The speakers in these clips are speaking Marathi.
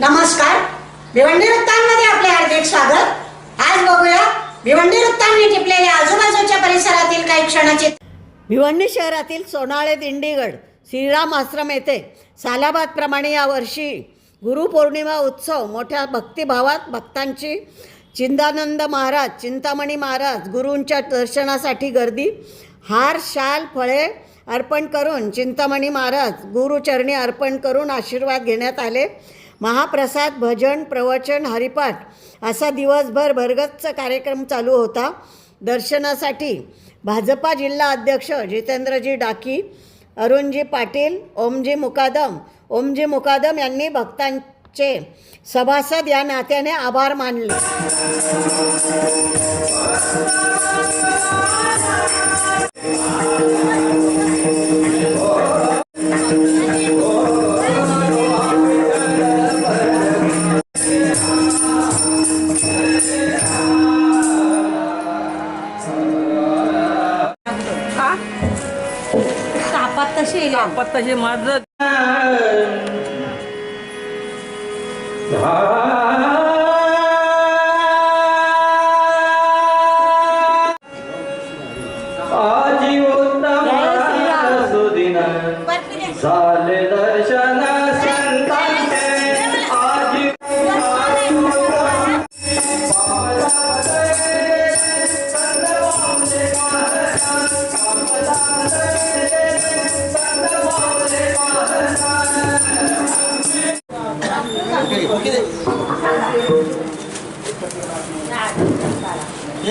नमस्कार. भिवंडी वृत्तांमध्ये आपले हार्दिक स्वागत. आज बघूया भिवंडी वृत्तांनी टिपलेल्या आजूबाजूच्या परिसरातील काही क्षणाचे भिवंडी शहरातील सोनाळे दिंडीगड श्रीराम आश्रम येथे सालाबादप्रमाणे यावर्षी गुरुपौर्णिमा उत्सव मोठ्या भक्तिभावात भक्तांची चिंदानंद महाराज चिंतामणी महाराज गुरूंच्या दर्शनासाठी गर्दी हार शाल फळे अर्पण करून चिंतामणी महाराज गुरुचरणी अर्पण करून आशीर्वाद घेण्यात आले. महाप्रसाद भजन प्रवचन हरिपाठ असा दिवसभर भरगच्च कार्यक्रम चालू होता. दर्शनासाठी भाजपा जिल्हा अध्यक्ष जितेंद्रजी डाकी अरुणजी पाटील ओमजी मुकादम ओमजी मुकादम यांनी भक्तांचे सभासद या नात्याने आभार मानले. છે માત્ર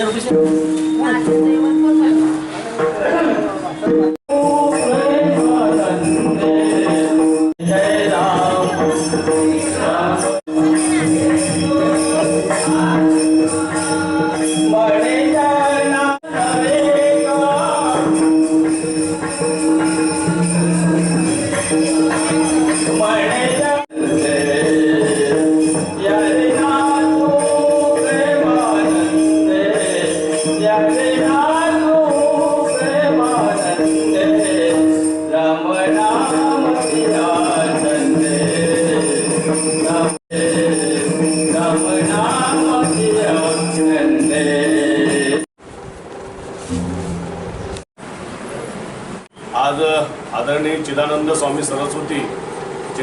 आज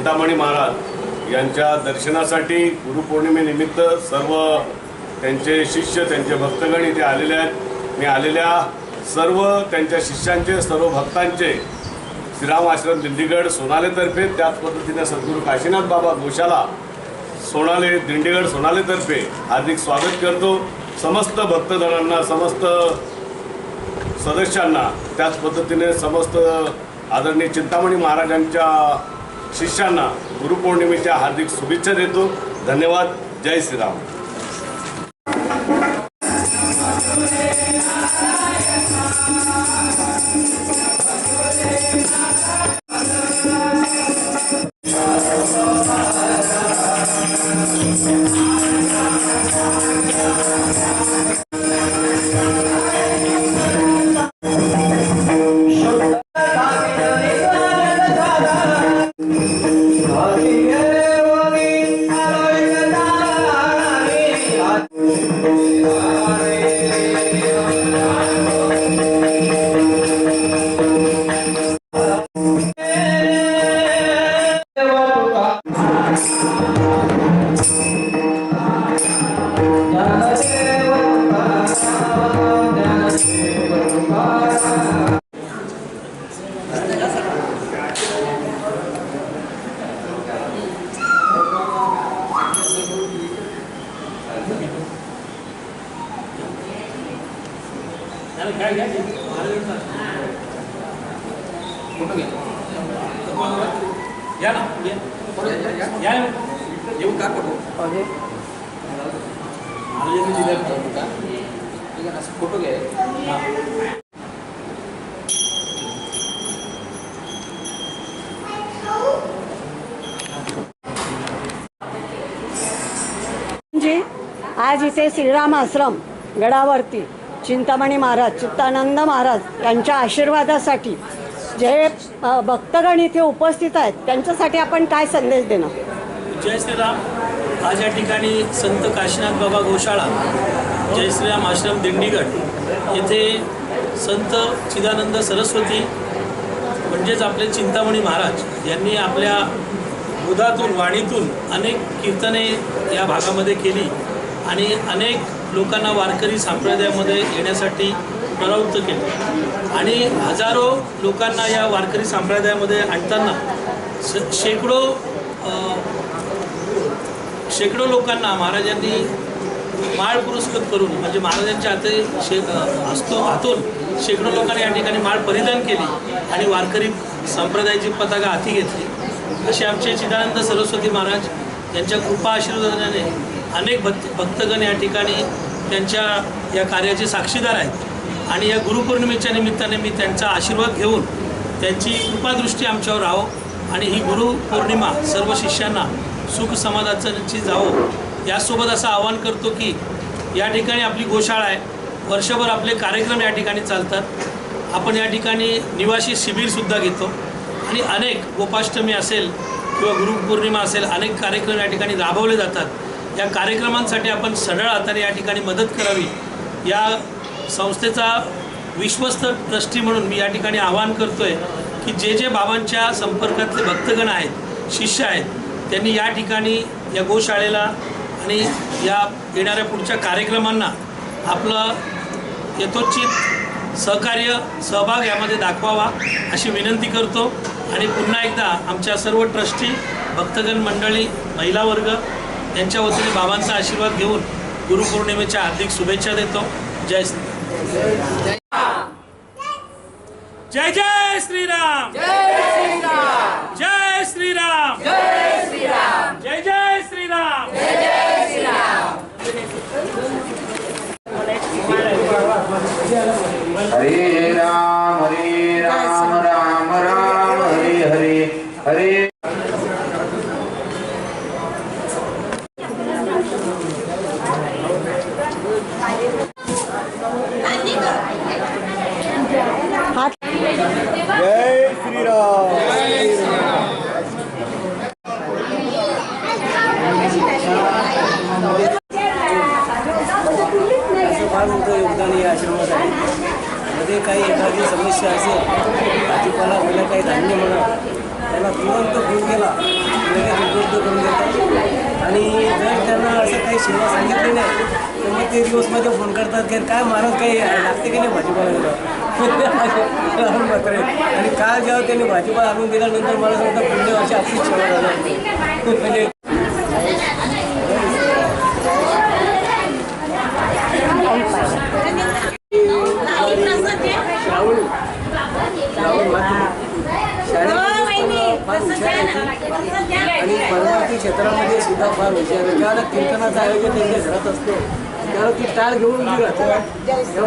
चिंतामणी महाराज यांच्या दर्शनासाठी गुरुपौर्णिमेनिमित्त सर्व त्यांचे शिष्य त्यांचे भक्तगण इथे आलेले आहेत. मी आलेल्या सर्व त्यांच्या शिष्यांचे सर्व भक्तांचे श्रीराम आश्रम दिंडीगड सोनालेतर्फे त्याच पद्धतीने सद्गुरू काशीनाथ बाबा घोषाला सोनाले दिंडीगड सोनालेतर्फे हार्दिक स्वागत करतो. समस्त भक्तजणांना समस्त सदस्यांना त्याच पद्धतीने समस्त आदरणीय चिंतामणी महाराजांच्या शिष्यांना गुरुपौर्णिमेच्या हार्दिक शुभेच्छा देतो. धन्यवाद. जय श्रीराम. ಯಾರು ಯಾರು ಇವು ಕಾರ್ ಕೊಡ್ಬೋದು जी आज इथे श्रीराम आश्रम गडावरती चिंतामणी महाराज चित्तानंद महाराज यांच्या आशीर्वादासाठी जे भक्तगण इथे उपस्थित आहेत त्यांच्यासाठी आपण काय संदेश देणार? जय श्रीराम. आज या ठिकाणी संत काशीनाथ बाबा गोशाळा जयश्रीराम आश्रम दिंडीगड येथे संत चिदानंद सरस्वती म्हणजेच आपले चिंतामणी महाराज यांनी आपल्या बुधातून वाणीतून अनेक कीर्तने या भागामध्ये केली आणि अनेक लोकांना वारकरी संप्रदायामध्ये येण्यासाठी प्रवृत्त केले. आणि हजारो लोकांना या वारकरी संप्रदायामध्ये आणताना श शेकडो शेकडो लोकांना महाराजांनी माळ पुरस्कृत करून म्हणजे महाराजांच्या हाते शे हस्तो हातून शेकडो लोकांनी या ठिकाणी माळ परिधान केली आणि वारकरी संप्रदायाची पताका हाती घेतली. असे आमचे चिदानंद सरस्वती महाराज यांच्या कृपा आशीर्वादाने अनेक भक्त भक्तगण या ठिकाणी त्यांच्या या कार्याचे साक्षीदार आहेत. आणि या गुरुपौर्णिमेच्या निमित्ताने मी त्यांचा आशीर्वाद घेऊन त्यांची कृपादृष्टी आमच्यावर राहो आणि ही गुरुपौर्णिमा सर्व शिष्यांना सुख समाधानाची जावो. यासोबत असं आवाहन करतो की या ठिकाणी आपली गोशाळा आहे. वर्षभर आपले कार्यक्रम या ठिकाणी चालतात. आपण या ठिकाणी निवासी शिबिरसुद्धा घेतो. आणि अनेक गोपाष्टमी असेल किंवा गुरुपौर्णिमा असेल अनेक कार्यक्रम या ठिकाणी राबवले जातात. या कार्यक्रमांसाठी आपण सढळ हाताने या ठिकाणी मदत करावी. या संस्थेचा विश्वस्त ट्रस्टी म्हणून मी या ठिकाणी आवाहन करतो आहे की जे जे बाबांच्या संपर्कातले भक्तगण आहेत शिष्य आहेत त्यांनी या ठिकाणी या गोशाळेला आणि या येणाऱ्या पुढच्या कार्यक्रमांना आपलं यथोचित सहकार्य सहभाग यामध्ये दाखवावा अशी विनंती करतो. आणि पुन्हा एकदा आमच्या सर्व ट्रस्टी भक्तगण मंडळी महिला वर्ग यांच्या वतीने बाबांचा आशीर्वाद घेऊन गुरुपौर्णिमेच्या हार्दिक शुभेच्छा देतो. जय श्री जय जय श्रीराम जय श्रीराम जय श्रीराम जय श्रीराम जय जय श्रीराम हरे राम हरे राम राम राम हरे हरे हरे फार मोठं योगदान या आश्रमात आहे. मध्ये काही एखादी समस्या असेल भाजीपाला म्हणा काही धान्य म्हणा त्याला तुरंत फोन केला लगेच उपलब्ध करून देतात. आणि जर त्यांना असं काही सेवा सांगितली नाही तर मग ते दिवसमध्ये फोन करतात की काय महाराज काही लागते की नाही भाजीपाला दिला मात्र. आणि काल जेव्हा त्यांनी भाजीपाला आणून दिल्यानंतर मला सांगता पुढच्या वर्षी आपली सेवा झाली. म्हणजे श्रावणी श्रावण माध्यमिक शाळेमध्ये फार हुशार होती आणि परमार्थी क्षेत्रामध्ये सुद्धा फार हुशार आहे ज्यावेळेला कीर्तनाचं आयोजन त्यांच्या घरात असतो. त्यावेळेला ती टाळ घेऊन मला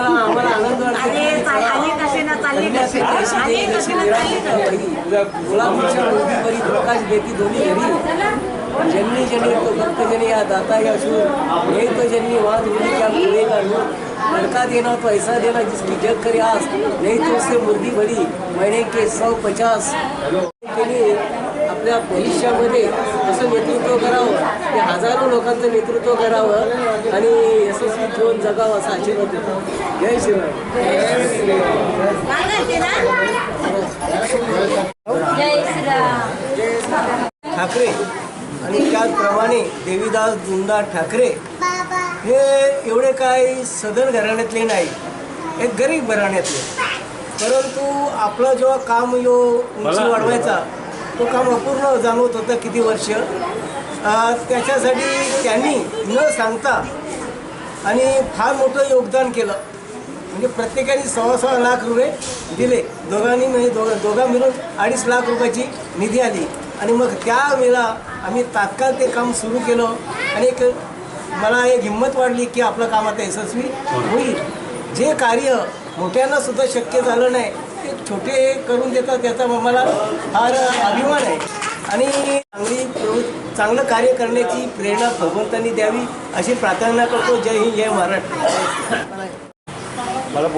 आम्हाला आनंद वाटतो प्रकाश देती दोन्ही घरी. ज्यांनी ज्यांनी तो भक्त जनी या दाता या शूर हे तो ज्यांनी वाद उडी क्या बोलेगा नूर लड़का देना तो ऐसा देना जिसकी जग करे आस नहीं तो उससे मुर्गी भरी महीने के सौ पचास. त्यांनी आपल्या भविष्यामध्ये असं नेतृत्व करावं ते हजारो लोकांचं नेतृत्व करावं आणि यशस्वी जीवन जगावं असा आशीर्वाद देतो. जय श्रीराम ठाकरे आणि त्याचप्रमाणे देवीदास दुंदा ठाकरे हे एवढे काही सदन घराण्यातले नाही एक गरीब घराण्यातले. परंतु आपलं जेव्हा काम यो उंची वाढवायचा तो काम अपूर्ण जाणवत होतं किती वर्ष. त्याच्यासाठी त्यांनी न सांगता आणि फार मोठं योगदान केलं. म्हणजे प्रत्येकाने सव्वा सव्वा लाख रुपये दिले. दोघांनी म्हणजे दोघा दोघा मिळून अडीच लाख रुपयाची निधी आली. आणि मग त्यावेळेला आम्ही तात्काळ ते काम सुरू केलं. आणि एक मला एक हिंमत वाढली की आपलं काम आता यशस्वी होईल. जे कार्य मोठ्यांना सुद्धा शक्य झालं नाही. ते छोटे करून देतात त्याचा मला फार अभिमान आहे. आणि चांगली चांगलं कार्य करण्याची प्रेरणा भगवंतांनी द्यावी अशी प्रार्थना करतो. जय हिंद जय महाराष्ट्र. मला